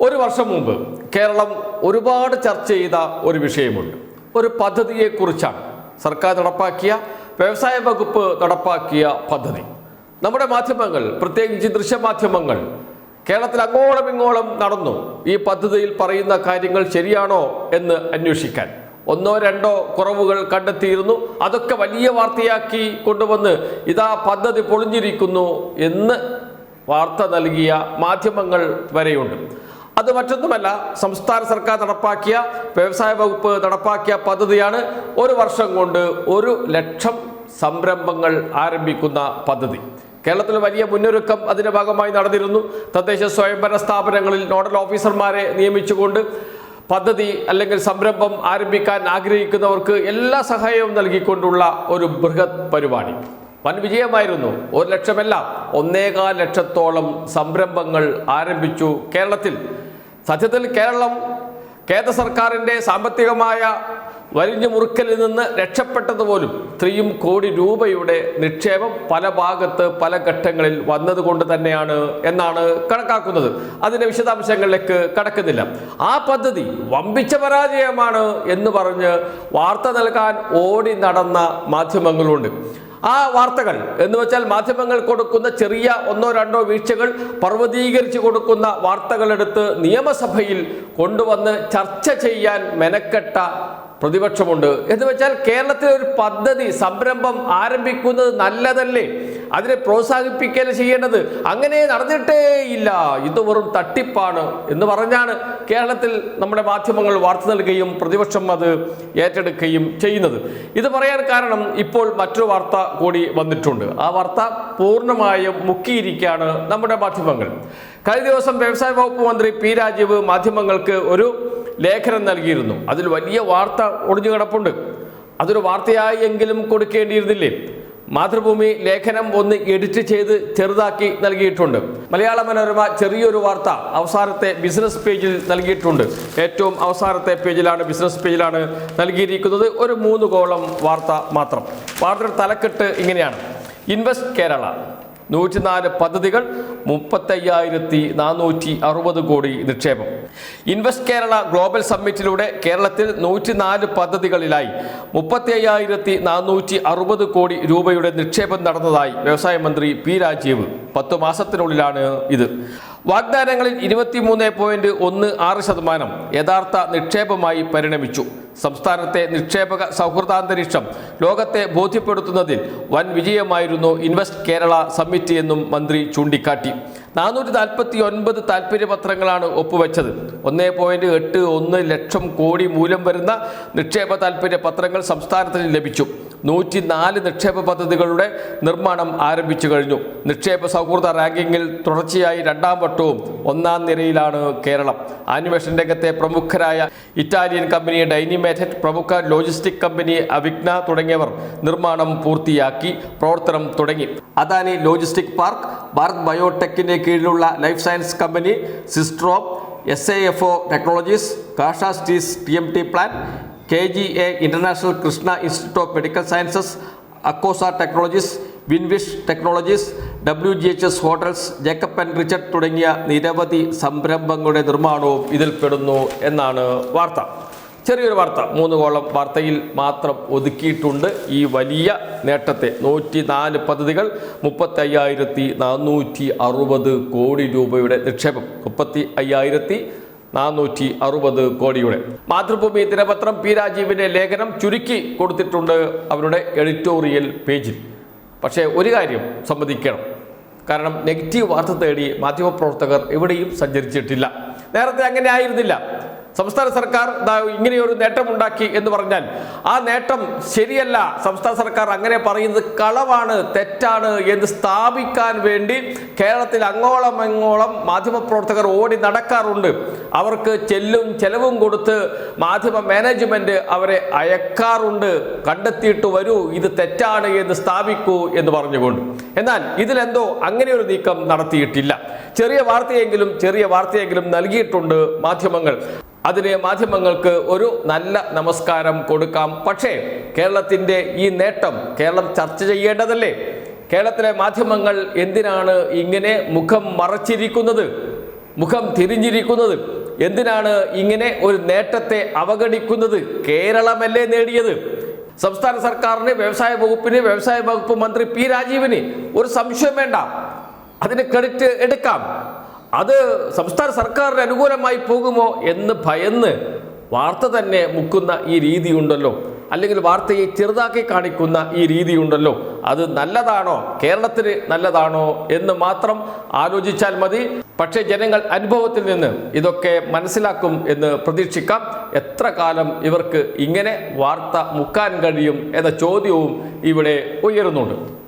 ഒരു വർഷം മുമ്പ് കേരളം ഒരുപാട് ചർച്ച ചെയ്ത ഒരു വിഷയമുണ്ട്. ഒരു പദ്ധതിയെക്കുറിച്ചാണ്. സർക്കാർ നടപ്പാക്കിയ വ്യവസായ വകുപ്പ് നടപ്പാക്കിയ പദ്ധതി. നമ്മുടെ മാധ്യമങ്ങൾ പ്രത്യേകിച്ച് ദൃശ്യമാധ്യമങ്ങൾ കേരളത്തിൽ അങ്ങോളം ഇങ്ങോളം നടന്നു. ഈ പദ്ധതിയിൽ പറയുന്ന കാര്യങ്ങൾ ശരിയാണോ എന്ന് അന്വേഷിക്കാൻ. ഒന്നോ രണ്ടോ കുറവുകൾ കണ്ടെത്തിയിരുന്നു. അതൊക്കെ വലിയ വാർത്തയാക്കി കൊണ്ടുവന്ന് ഇതാ പദ്ധതി പൊളിഞ്ഞിരിക്കുന്നു എന്ന് വാർത്ത നൽകിയ മാധ്യമങ്ങൾ വരെയുണ്ട്. അത് മറ്റൊന്നുമല്ല സംസ്ഥാന സർക്കാർ നടപ്പാക്കിയ വ്യവസായ വകുപ്പ് നടപ്പാക്കിയ പദ്ധതിയാണ് ഒരു വർഷം കൊണ്ട് ഒരു ലക്ഷം സംരംഭങ്ങൾ ആരംഭിക്കുന്ന പദ്ധതി. കേരളത്തിൽ വലിയ മുന്നൊരുക്കം അതിന്റെ ഭാഗമായി നടന്നിരുന്നു. തദ്ദേശ സ്വയംഭരണ സ്ഥാപനങ്ങളിൽ നോഡൽ ഓഫീസർമാരെ നിയമിച്ചുകൊണ്ട് പദ്ധതി അല്ലെങ്കിൽ സംരംഭം ആരംഭിക്കാൻ ആഗ്രഹിക്കുന്നവർക്ക് എല്ലാ സഹായവും നൽകിക്കൊണ്ടുള്ള ഒരു ബൃഹത് പരിപാടി. വൻ വിജയമായിരുന്നു. ഒരു ലക്ഷമല്ല ഒന്നേകാൽ ലക്ഷത്തോളം സംരംഭങ്ങൾ ആരംഭിച്ചു കേരളത്തിൽ. സത്യത്തിൽ കേരളം കേന്ദ്ര സർക്കാരിന്റെ സാമ്പത്തികമായ വലിഞ്ഞു മുറുക്കലിൽ നിന്ന് രക്ഷപ്പെട്ടതുപോലും ഇത്രയും കോടി രൂപയുടെ നിക്ഷേപം പല ഭാഗത്ത് പല ഘട്ടങ്ങളിൽ വന്നതുകൊണ്ട് തന്നെയാണ് എന്നാണ് കണക്കാക്കുന്നത്. അതിന്റെ വിശദാംശങ്ങളിലേക്ക് കടക്കുന്നില്ല. ആ പദ്ധതി വമ്പിച്ച പരാജയമാണ് എന്ന് പറഞ്ഞ് വാർത്ത നൽകാൻ ഓടി നടന്ന മാധ്യമങ്ങളുണ്ട്. ആ വാർത്തകൾ എന്ന് വെച്ചാൽ മാധ്യമങ്ങൾ കൊടുക്കുന്ന ചെറിയ ഒന്നോ രണ്ടോ വീഴ്ചകൾ പർവതീകരിച്ച് കൊടുക്കുന്ന വാർത്തകളെടുത്ത് നിയമസഭയിൽ കൊണ്ടുവന്ന് ചർച്ച ചെയ്യാൻ മെനക്കെട്ട പ്രതിപക്ഷമുണ്ട്. എന്ന് വെച്ചാൽ കേരളത്തിലെ ഒരു പദ്ധതി സംരംഭം ആരംഭിക്കുന്നത് നല്ലതല്ലേ? അതിനെ പ്രോത്സാഹിപ്പിക്കൽ ചെയ്യേണ്ടത്? അങ്ങനെ നടന്നിട്ടേ ഇല്ല. ഇത് വെറും തട്ടിപ്പാണ് എന്ന് പറഞ്ഞാണ് കേരളത്തിൽ നമ്മുടെ മാധ്യമങ്ങൾ വാർത്ത നൽകുകയും പ്രതിപക്ഷം അത് ഏറ്റെടുക്കുകയും ചെയ്യുന്നത്. ഇത് പറയാൻ കാരണം ഇപ്പോൾ മറ്റൊരു വാർത്ത കൂടി വന്നിട്ടുണ്ട്. ആ വാർത്ത പൂർണമായും മുക്കിയിരിക്കുകയാണ് നമ്മുടെ മാധ്യമങ്ങൾ. കഴിഞ്ഞ ദിവസം വ്യവസായ വകുപ്പ് മന്ത്രി പി രാജീവ് മാധ്യമങ്ങൾക്ക് ഒരു ലേഖനം നൽകിയിരുന്നു. അതിൽ വലിയ വാർത്ത ഒളിഞ്ഞു കിടപ്പുണ്ട്. അതൊരു വാർത്തയായി എങ്കിലും കൊടുക്കേണ്ടിയിരുന്നില്ലേ? മാതൃഭൂമി ലേഖനം ഒന്ന് എഡിറ്റ് ചെയ്ത് ചെറുതാക്കി നൽകിയിട്ടുണ്ട്. മലയാള മനോരമ ചെറിയൊരു വാർത്ത അവസാനത്തെ ബിസിനസ് പേജിൽ നൽകിയിട്ടുണ്ട്. ഏറ്റവും അവസാനത്തെ പേജിലാണ് ബിസിനസ് പേജിലാണ് നൽകിയിരിക്കുന്നത് ഒരു മൂന്ന് കോളം വാർത്ത മാത്രം. വാർത്തയുടെ തലക്കെട്ട് ഇങ്ങനെയാണ്. ഇൻവെസ്റ്റ് കേരള. നൂറ്റിനാല് പദ്ധതികൾ മുപ്പത്തയ്യായിരത്തി നാനൂറ്റി അറുപത് കോടി നിക്ഷേപം. ഇൻവെസ്റ്റ് കേരള ഗ്ലോബൽ സമ്മിറ്റിലൂടെ കേരളത്തിൽ നൂറ്റിനാല് പദ്ധതികളിലായി മുപ്പത്തി അയ്യായിരത്തി നാനൂറ്റി അറുപത് കോടി രൂപയുടെ നിക്ഷേപം നടന്നതായി വ്യവസായ മന്ത്രി പി രാജീവ്. പത്തു മാസത്തിനുള്ളിലാണ് ഇത്. വാഗ്ദാനങ്ങളിൽ ഇരുപത്തിമൂന്ന് പോയിന്റ് ഒന്ന് ആറ് ശതമാനം യഥാർത്ഥ നിക്ഷേപമായി പരിണമിച്ചു. സംസ്ഥാനത്തെ നിക്ഷേപക സൗഹൃദാന്തരീക്ഷം ലോകത്തെ ബോധ്യപ്പെടുത്തുന്നതിൽ വൻ വിജയമായിരുന്നു ഇൻവെസ്റ്റ് കേരള സമ്മിറ്റ് എന്നും മന്ത്രി ചൂണ്ടിക്കാട്ടി. നാനൂറ്റി നാൽപ്പത്തി ഒൻപത് താൽപ്പര്യപത്രങ്ങളാണ് ഒപ്പുവെച്ചത്. ഒന്നേ പോയിന്റ് എട്ട് ഒന്ന് ലക്ഷം കോടി മൂല്യം വരുന്ന നിക്ഷേപ താൽപ്പര്യ പത്രങ്ങൾ സംസ്ഥാനത്തിന് ലഭിച്ചു. നൂറ്റി നാല് നിക്ഷേപ പദ്ധതികളുടെ നിർമ്മാണം ആരംഭിച്ചു കഴിഞ്ഞു. നിക്ഷേപ സൗഹൃദ റാങ്കിങ്ങിൽ തുടർച്ചയായി രണ്ടാം വട്ടവും ഒന്നാം നിരയിലാണ് കേരളം. ആനിമേഷൻ രംഗത്തെ പ്രമുഖരായ ഇറ്റാലിയൻ കമ്പനി ഡൈനിമേറ്റഡ് പ്രമുഖ ലോജിസ്റ്റിക് കമ്പനി അവിഗ്ന തുടങ്ങിയവർ നിർമ്മാണം പൂർത്തിയാക്കി പ്രവർത്തനം തുടങ്ങി. അദാനി ലോജിസ്റ്റിക് പാർക്ക് ഭാരത് ബയോടെക്കിന്റെ കീഴിലുള്ള life science company Systrom S A F O technologies കാഷ സ്റ്റീസ് T M T plan K G A international Krishna institute of medical sciences അക്കോസ technologies വിൻവിഷ് technologies W G H S hotels Jacob and Richard തുടങ്ങിയ നിരവധി സംരംഭങ്ങളുടെ നിർമ്മാണവും ഇതിൽ പെടുന്നു എന്നാണ് വാർത്ത. ചെറിയൊരു വാർത്ത മൂന്ന് കോളം വാർത്തയിൽ മാത്രം ഒതുക്കിയിട്ടുണ്ട്. ഈ വലിയ നേട്ടത്തെ നൂറ്റി നാല് പദ്ധതികൾ മുപ്പത്തി അയ്യായിരത്തി നാനൂറ്റി അറുപത് കോടി രൂപയുടെ നിക്ഷേപം മുപ്പത്തി അയ്യായിരത്തി നാനൂറ്റി അറുപത് കോടിയുടെ. മാതൃഭൂമി ദിനപത്രം പി രാജീവിന്റെ ലേഖനം ചുരുക്കി കൊടുത്തിട്ടുണ്ട് അവരുടെ എഡിറ്റോറിയൽ പേജിൽ. പക്ഷേ ഒരു കാര്യം സമ്മതിക്കണം. കാരണം നെഗറ്റീവ് വാർത്ത തേടി മാധ്യമപ്രവർത്തകർ എവിടെയും സഞ്ചരിച്ചിട്ടില്ല. നേരത്തെ അങ്ങനെ ആയിരുന്നില്ല. സംസ്ഥാന സർക്കാർ ഇങ്ങനെയൊരു നേട്ടമുണ്ടാക്കി എന്ന് പറഞ്ഞാൽ ആ നേട്ടം ശരിയല്ല. സംസ്ഥാന സർക്കാർ അങ്ങനെ പറയുന്നത് കളവാണ് തെറ്റാണ് എന്ന് സ്ഥാപിക്കാൻ വേണ്ടി കേരളത്തിൽ അങ്ങോളം അങ്ങോളം മാധ്യമപ്രവർത്തകർ ഓടി നടക്കാറുണ്ട്. അവർക്ക് ചെല്ലും ചെലവും കൊടുത്ത് മാധ്യമ മാനേജ്മെന്റ് അവരെ അയക്കാറുണ്ട്. കണ്ടെത്തിയിട്ട് വരൂ ഇത് തെറ്റാണ് എന്ന് സ്ഥാപിക്കൂ എന്ന് പറഞ്ഞുകൊണ്ട്. എന്നാൽ ഇതിലെന്തോ അങ്ങനെ ഒരു നീക്കം നടത്തിയിട്ടില്ല. ചെറിയ വാർത്തയെങ്കിലും ചെറിയ വാർത്തയെങ്കിലും നൽകിയിട്ടുണ്ട് മാധ്യമങ്ങൾ. അതിന് മാധ്യമങ്ങൾക്ക് ഒരു നല്ല നമസ്കാരം കൊടുക്കാം. പക്ഷേ കേരളത്തിന്റെ ഈ നേട്ടം കേരളം ചർച്ച ചെയ്യേണ്ടതല്ലേ? കേരളത്തിലെ മാധ്യമങ്ങൾ എന്തിനാണ് ഇങ്ങനെ മുഖം മറച്ചിരിക്കുന്നത്? മുഖം തിരിഞ്ഞിരിക്കുന്നത്? എന്തിനാണ് ഇങ്ങനെ ഒരു നേട്ടത്തെ അവഗണിക്കുന്നത്? കേരളമല്ലേ നേടിയത്? സംസ്ഥാന സർക്കാരിന് വ്യവസായ വകുപ്പിന് വ്യവസായ വകുപ്പ് മന്ത്രി പി രാജീവിന് ഒരു സംശയം വേണ്ട. അതിന് ക്രെഡിറ്റ് എടുക്കാം. അത് സംസ്ഥാന സർക്കാരിന് അനുകൂലമായി പോകുമോ എന്ന് ഭയന്ന് വാർത്ത തന്നെ മുക്കുന്ന ഈ രീതിയുണ്ടല്ലോ. അല്ലെങ്കിൽ വാർത്തയെ ചെറുതാക്കി കാണിക്കുന്ന ഈ രീതിയുണ്ടല്ലോ. അത് നല്ലതാണോ? കേരളത്തിന് നല്ലതാണോ എന്ന് മാത്രം ആലോചിച്ചാൽ മതി. പക്ഷേ ജനങ്ങൾ അനുഭവത്തിൽ നിന്ന് ഇതൊക്കെ മനസ്സിലാക്കും എന്ന് പ്രതീക്ഷിക്കാം. എത്ര കാലം ഇവർക്ക് ഇങ്ങനെ വാർത്ത മുക്കാൻ കഴിയും എന്ന ചോദ്യവും ഇവിടെ ഉയരുന്നുണ്ട്.